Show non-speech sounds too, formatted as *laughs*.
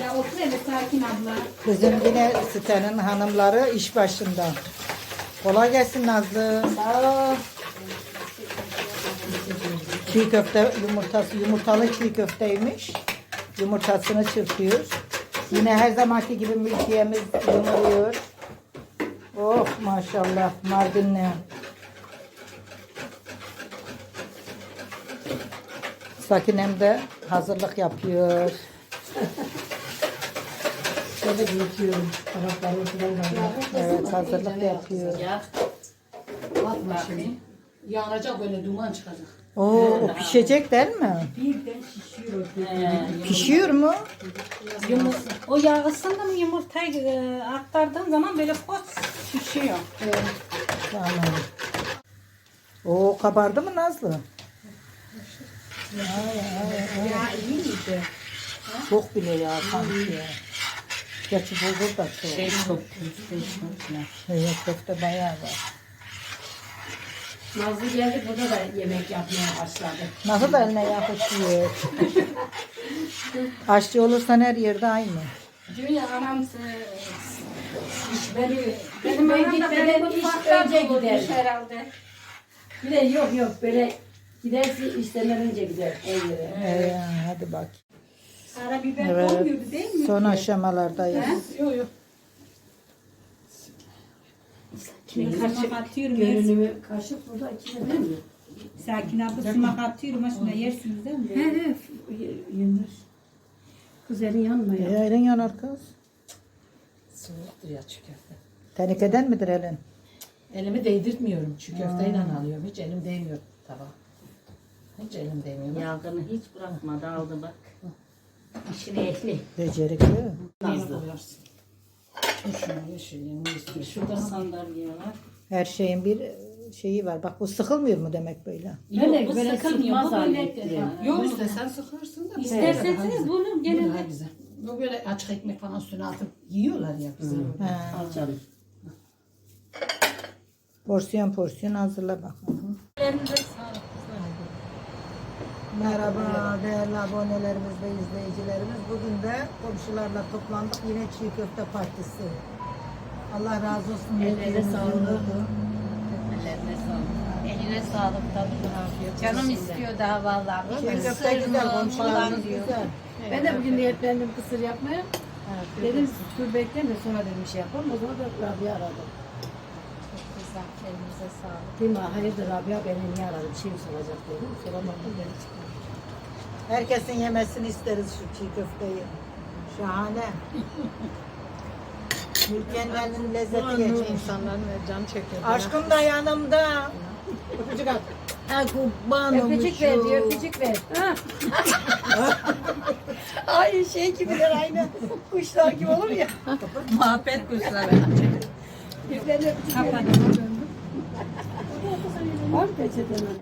Ya otur hele sakin abla. Bizim yine sitenin hanımları iş başında. Kolay gelsin Nazlı. Sağ ol. Çiğ köfte yumurtası, yumurtalı çiğ köfteymiş. Yumurtasını çırpıyor. Yine her zamanki gibi mülkiyemiz yumuruyor. Oh maşallah Mardinli. Sakinem de hazırlık yapıyor. Şöyle büyütüyorum. Tarafları ortadan kaldı. Evet hazırlık yapıyor. Ya. Atma şimdi. Yanacak böyle duman çıkacak. Oo, o pişecek değil mi? Birden şişiyor. Pişiyor mu? Yumurta. O yağ ısındı mı yumurtayı e, aktardığın zaman böyle pot şişiyor. Tamam. O kabardı mı Nazlı? Ya iyi miydi? Çok bile ya sanki ya. Gerçi bulgur da çok. Şey çok kötü. Evet, köfte bayağı var. Nazlı geldi burada da yemek yapmaya başladı. Nasıl da eline yakışıyor. Aşçı olursan her yerde aynı. Diyor ya anam e, beni, Benim ben da gitmeden iş önce gider. herhalde. Bir de yok yok böyle giderse işlemeden önce gider. Ee, hadi bak. Karabiber Evet. koymuyordu değil mi? Son aşamalardayız. Yok yok. Şimdi kaşık atıyorum. Gönlümü kaşık burada içine değil mi? Sakin abla sumak atıyorum. Şuna yersiniz değil mi? He he yenir. Kız elin yanma ya. Ee, elin yanar kız. Soğuktur ya çiğ köfte. Tenekeden midir elin? Elimi değdirtmiyorum. Çiğ köfteyle alıyorum. Hiç elim değmiyor tabağa. Hiç elim değmiyor. Yağını hiç bırakmadı aldı bak. Becerikli. Nazlı. Şunu yeşilliğini istiyor. Şurada sandalye var. Her şeyin bir şeyi var. Bak bu sıkılmıyor mu demek böyle? Böyle Yok, bu böyle sıkılmıyor. Bu böyle de- Yok istesen sıkarsın da. İsterseniz bunu Gene güzel. Bu böyle açık ekmek falan üstüne atıp yiyorlar ya güzel. Ha. Al canım. Porsiyon porsiyon hazırla bakalım. ellerinize. Merhaba değerli abonelerimiz ve izleyicilerimiz. Bugün de komşularla toplandık. Yine çiğ köfte partisi. Allah razı olsun. Ellerine sağlık. yolladı. Ellerine sağlık. Eline sağlık tabii. Afiyet Canım olsun. istiyor daha vallahi. Çiğ köfte güzel, komşularımız güzel. Ben de bugün niyetlendim kısır yapmaya. Dedim dur bekleyin de sonra dedim bir şey yapalım. O zaman da Rabia aradı. Güzel. Elinize sağlık. Değil mi? Hayırdır Rabia beni niye aradı? Bir şey mi soracak dedim. Soramadım beni çıktı. Herkesin yemesini isteriz şu çiğ köfteyi. Şahane. *laughs* Ülkenin elinin lezzeti geçmiş. insanların can çekiyor. Aşkım da yanımda. Öpücük at. Ay kurban Öpücük ver diyor, öpücük ver. *laughs* Ay şey gibiler aynı. Kuşlar gibi olur ya. Muhabbet kuşları. Kapat. Var peçeteni.